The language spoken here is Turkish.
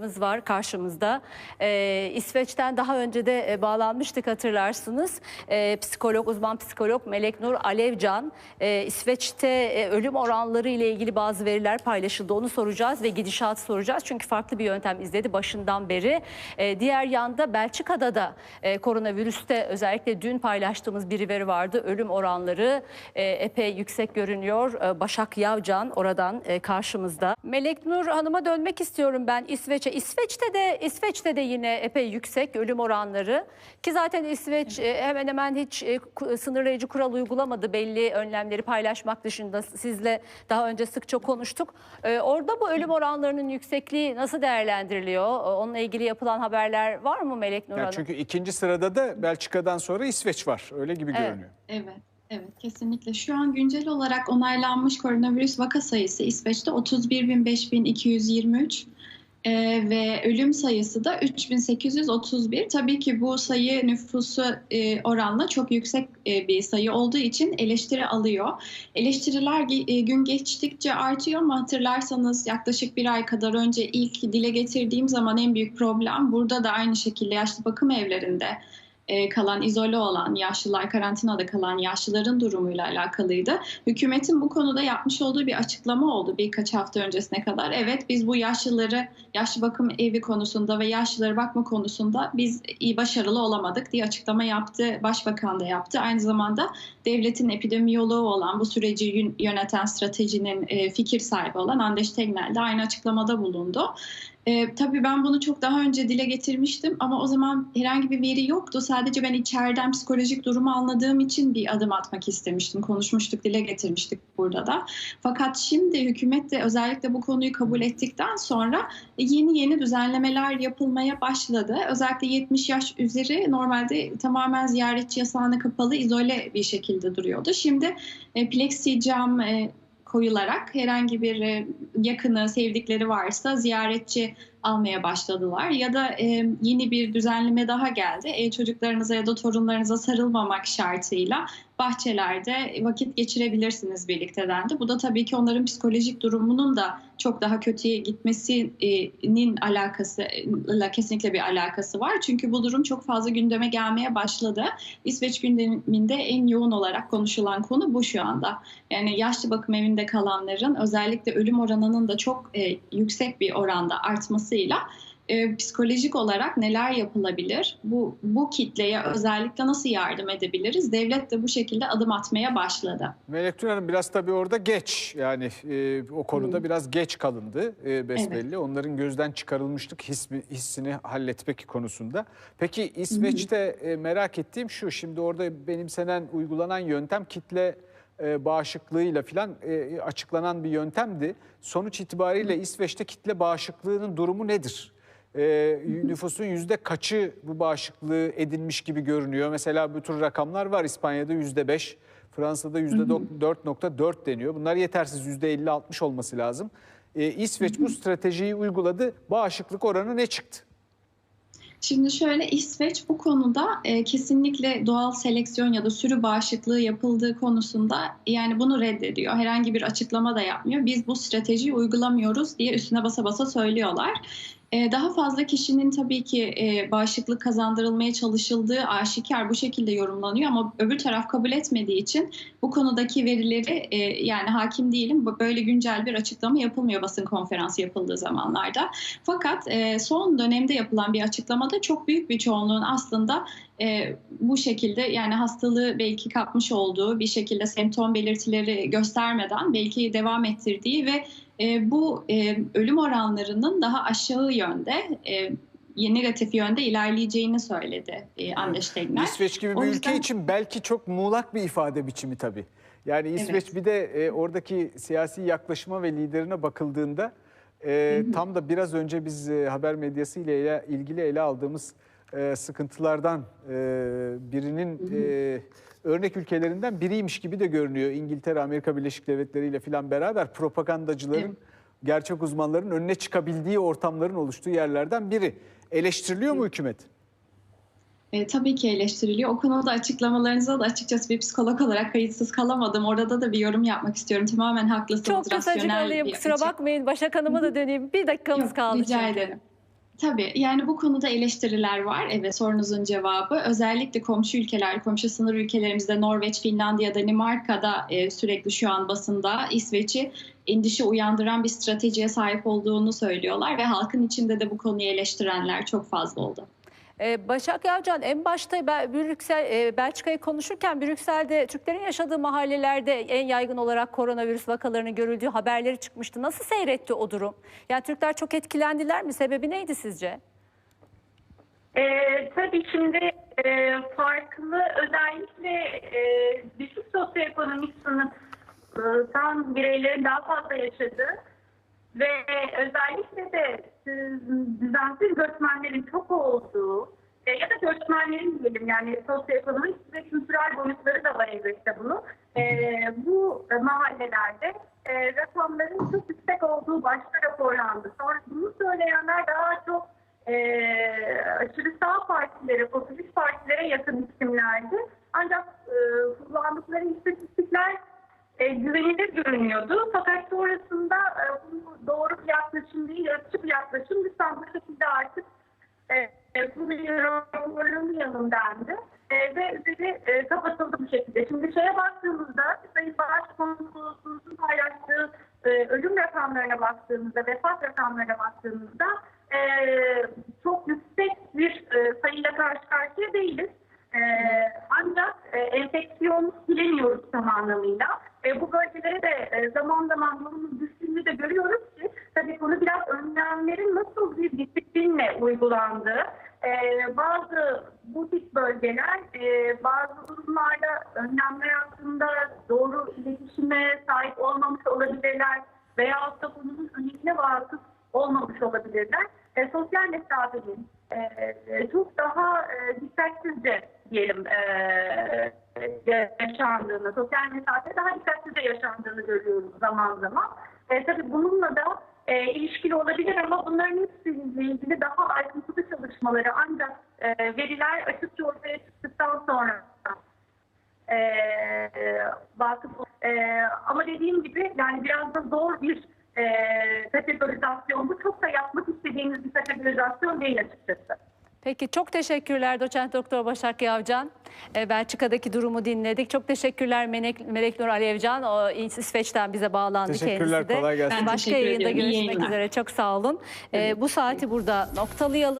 Var karşımızda. Ee, İsveç'ten daha önce de e, bağlanmıştık hatırlarsınız. Ee, psikolog, uzman psikolog Melek Nur Alevcan. Ee, İsveç'te e, ölüm oranları ile ilgili bazı veriler paylaşıldı. Onu soracağız ve gidişatı soracağız. Çünkü farklı bir yöntem izledi başından beri. Ee, diğer yanda Belçika'da da e, koronavirüste özellikle dün paylaştığımız bir veri vardı. Ölüm oranları e, epey yüksek görünüyor. Ee, Başak Yavcan oradan e, karşımızda. Melek Nur Hanım'a dönmek istiyorum ben İsveç'e. İsveç'te de İsveç'te de yine epey yüksek ölüm oranları ki zaten İsveç e, hemen hemen hiç e, sınırlayıcı kural uygulamadı belli önlemleri paylaşmak dışında sizle daha önce sıkça konuştuk. E, Orada bu ölüm oranlarının yüksekliği nasıl değerlendiriliyor? Onunla ilgili yapılan haberler var mı Melek Nur Yani çünkü ikinci sırada da Belçika'dan sonra İsveç var. Öyle gibi Evet. görünüyor. Evet, evet kesinlikle. Şu an güncel olarak onaylanmış koronavirüs vaka sayısı İsveç'te 31.5223 ee, ve ölüm sayısı da 3831. Tabii ki bu sayı nüfusu e, oranla çok yüksek e, bir sayı olduğu için eleştiri alıyor. Eleştiriler e, gün geçtikçe artıyor ama hatırlarsanız yaklaşık bir ay kadar önce ilk dile getirdiğim zaman en büyük problem burada da aynı şekilde yaşlı bakım evlerinde e, kalan, izole olan yaşlılar, karantinada kalan yaşlıların durumuyla alakalıydı. Hükümetin bu konuda yapmış olduğu bir açıklama oldu birkaç hafta öncesine kadar. Evet biz bu yaşlıları, yaşlı bakım evi konusunda ve yaşlılara bakma konusunda biz iyi başarılı olamadık diye açıklama yaptı. Başbakan da yaptı. Aynı zamanda devletin epidemiyoloğu olan, bu süreci yön- yöneten stratejinin e, fikir sahibi olan Anders Tegnell de aynı açıklamada bulundu. E, tabii ben bunu çok daha önce dile getirmiştim ama o zaman herhangi bir veri yoktu. Sadece ben içeriden psikolojik durumu anladığım için bir adım atmak istemiştim. Konuşmuştuk, dile getirmiştik burada da. Fakat şimdi hükümet de özellikle bu konuyu kabul ettikten sonra yeni yeni düzenlemeler yapılmaya başladı. Özellikle 70 yaş üzeri normalde tamamen ziyaretçi yasağına kapalı, izole bir şekilde duruyordu. Şimdi e, plexi cam e, koyularak herhangi bir e, yakını, sevdikleri varsa ziyaretçi almaya başladılar. Ya da e, yeni bir düzenleme daha geldi. E, çocuklarınıza ya da torunlarınıza sarılmamak şartıyla bahçelerde vakit geçirebilirsiniz birlikte dendi. Bu da tabii ki onların psikolojik durumunun da çok daha kötüye gitmesinin alakasıyla kesinlikle bir alakası var. Çünkü bu durum çok fazla gündeme gelmeye başladı. İsveç gündeminde en yoğun olarak konuşulan konu bu şu anda. Yani yaşlı bakım evinde kalanların özellikle ölüm oranının da çok e, yüksek bir oranda artmasıyla e, psikolojik olarak neler yapılabilir? Bu bu kitleye özellikle nasıl yardım edebiliriz? Devlet de bu şekilde adım atmaya başladı. Melek Tuna Hanım biraz tabii orada geç yani e, o konuda Hı. biraz geç kalındı e, besbelli. Onların gözden çıkarılmışlık hismi- hissini halletmek konusunda. Peki İsveç'te e, merak ettiğim şu şimdi orada benimsenen uygulanan yöntem kitle e, bağışıklığıyla filan e, açıklanan bir yöntemdi. Sonuç itibariyle İsveç'te kitle bağışıklığının durumu nedir? E, nüfusun yüzde kaçı bu bağışıklığı edinmiş gibi görünüyor. Mesela bu tür rakamlar var İspanya'da yüzde beş. Fransa'da %4.4 deniyor. Bunlar yetersiz %50-60 olması lazım. Ee, İsveç bu stratejiyi uyguladı. Bağışıklık oranı ne çıktı? Şimdi şöyle İsveç bu konuda e, kesinlikle doğal seleksiyon ya da sürü bağışıklığı yapıldığı konusunda yani bunu reddediyor. Herhangi bir açıklama da yapmıyor. Biz bu stratejiyi uygulamıyoruz diye üstüne basa basa söylüyorlar. E, daha fazla kişinin tabii ki e, bağışıklık kazandırılmaya çalışıldığı aşikar bu şekilde yorumlanıyor ama öbür taraf kabul etmediği için bu konudaki verileri e, yani hakim değilim. Böyle güncel bir açıklama yapılmıyor basın konferansı yapıldığı zamanlarda. Fakat e, son dönemde yapılan bir açıklamada çok büyük bir çoğunluğun aslında e, bu şekilde yani hastalığı belki kapmış olduğu bir şekilde semptom belirtileri göstermeden belki devam ettirdiği ve e, bu e, ölüm oranlarının daha aşağı yönde e, negatif yönde ilerleyeceğini söyledi e, Anders Tegnell. İsveç gibi O bir yüzden- ülke için belki çok muğlak bir ifade biçimi tabii. Yani İsveç Evet. bir de e, oradaki siyasi yaklaşıma ve liderine bakıldığında e, tam da biraz önce biz e, haber medyası ile ilgili ele aldığımız e, sıkıntılardan e, birinin e, örnek ülkelerinden biriymiş gibi de görünüyor. İngiltere, Amerika Birleşik Devletleri ile filan beraber propagandacıların, Evet. gerçek uzmanların önüne çıkabildiği ortamların oluştuğu yerlerden biri. Eleştiriliyor mu hükümet? E, tabii ki eleştiriliyor. O konuda açıklamalarınıza da açıkçası bir psikolog olarak kayıtsız kalamadım. Orada da bir yorum yapmak istiyorum. Tamamen haklısınız. Çok kısacık bir kusura bakmayın Başak Hanım'a da döneyim. Bir dakikamız Yok, kaldı Rica çünkü. ederim. Tabii yani bu konuda eleştiriler var. Evet sorunuzun cevabı. Özellikle komşu ülkeler, komşu sınır ülkelerimizde Norveç, Finlandiya, Danimarka'da e, sürekli şu an basında İsveç'i endişe uyandıran bir stratejiye sahip olduğunu söylüyorlar ve halkın içinde de bu konuyu eleştirenler çok fazla oldu. Ee, Başak Yavcan en başta Brüksel, e, Belçika'yı konuşurken Brüksel'de Türklerin yaşadığı mahallelerde en yaygın olarak koronavirüs vakalarının görüldüğü haberleri çıkmıştı. Nasıl seyretti o durum? Yani Türkler çok etkilendiler mi? Sebebi neydi sizce? Ee, tabii şimdi e, farklı özellikle e, düşük sosyoekonomik sınıftan bireylerin daha fazla yaşadığı ve özellikle de düzensiz göçmenlerin çok olduğu e, ya da göçmenlerin diyelim yani sosyoekonomik ve kültürel boyutları da var elbette bunu. E, bu mahallelerde e, rakamların çok yüksek olduğu başta raporlandı. Sonra bunu söyleyenler daha çok e, aşırı sağ partilere, popülist partilere yakın isimlerdi. Ancak e, kullandıkları istatistikler e, güvenilir görünüyordu. Fakat sonrasında e, bu doğru bir yaklaşım değil, ırkçı bir yaklaşım. Lütfen bu şekilde artık e, e, bunu yorumlamayalım dendi. E, ve üzeri e, kapatıldı bu şekilde. Şimdi şeye baktığımızda, Sayın Başkonsolosluğumuzun paylaştığı e, ölüm rakamlarına baktığımızda, vefat rakamlarına baktığımızda e, çok yüksek bir e, sayıyla karşı karşıya değiliz. E, ancak e, enfeksiyon bilemiyoruz tam anlamıyla. E, bu bölgelere de e, zaman zaman yolumuz düştüğünü de görüyoruz ki tabii konu biraz önlemlerin nasıl bir disiplinle uygulandığı. E, bazı bölgeler e, bazı durumlarda önlemler hakkında doğru iletişime sahip olmamış olabilirler veya da konunun önemine vakıf olmamış olabilirler. E, sosyal mesafenin e, e, çok daha e, dikkatsizce diyelim e, e, yaşandığını, sosyal mesafe daha dikkatsizce yaşandığını görüyoruz zaman zaman. E, tabii bununla da e, ilişkili olabilir ama bunların hepsiyle ilgili daha ayrıntılı çalışmaları ancak e, veriler açıkça ortaya çıktıktan sonra e, vakıf e, ama dediğim gibi yani biraz da zor bir e, kategorizasyon bu çok da yapmak istediğimiz bir kategorizasyon değil açıkçası. Peki çok teşekkürler Doçent Doktor Başak Yavcan. Ee, Belçika'daki durumu dinledik. Çok teşekkürler Melek, Melek Nur Alevcan. O İsveç'ten bize bağlandı Teşekkürler, kendisi de. kolay gelsin. Ben Başka yayında görüşmek üzere. Çok sağ olun. Ee, bu saati burada noktalayalım.